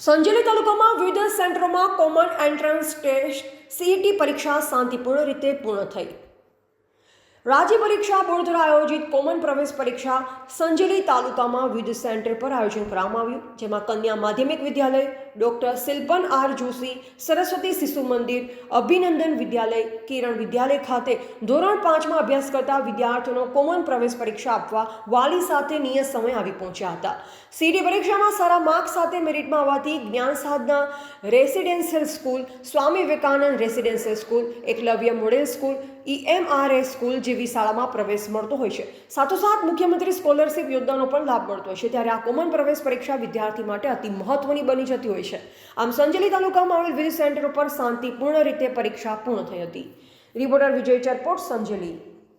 સંજેલી તાલુકામાં વિવિધ સેન્ટરોમાં કોમન એન્ટ્રન્સ ટેસ્ટ સીઈટી પરીક્ષા શાંતિપૂર્ણ રીતે પૂર્ણ થઈ. રાજ્ય પરીક્ષા બોર્ડ દ્વારા આયોજિત કોમન પ્રવેશ પરીક્ષા સંજેલી તાલુકામાં વિવિધ સેન્ટર પર આયોજન કરવામાં આવ્યું, જેમાં કન્યા માધ્યમિક વિદ્યાલય, ડોક્ટર શિલ્પન આર જોશી, સરસ્વતી શિશુ મંદિર, અભિનંદન વિદ્યાલય કિરણ વિદ્યાલય ખાતે ધોરણ પાંચમાં અભ્યાસ કરતા વિદ્યાર્થીઓનો કોમન પ્રવેશ પરીક્ષા આપવા વાલી સાથે નિયત સમય આવી પહોંચ્યા હતા. સીડી પરીક્ષામાં સારા માર્ક સાથે મેરિટમાં આવવાથી Gyan Sadhana residential school, Swami Vivekanand residential school, Eklavya model school EMRS school જેવી શાળામાં પ્રવેશ મળતો હોય છે. સાથોસાથ મુખ્યમંત્રી સ્કોલરશિપ યોજનાનો પણ લાભ મળતો હોય છે. ત્યારે આ કોમન પ્રવેશ પરીક્ષા વિદ્યાર્થી માટે અતિ મહત્વની બની જતી હોય છે. આમ સંજલી તાલુકામાં આવેલ વિવિધ સેન્ટર ઉપર શાંતિપૂર્ણ રીતે પરીક્ષા પૂર્ણ થઈ હતી. રિપોર્ટર વિજય ચરપોટ, સંજેલી.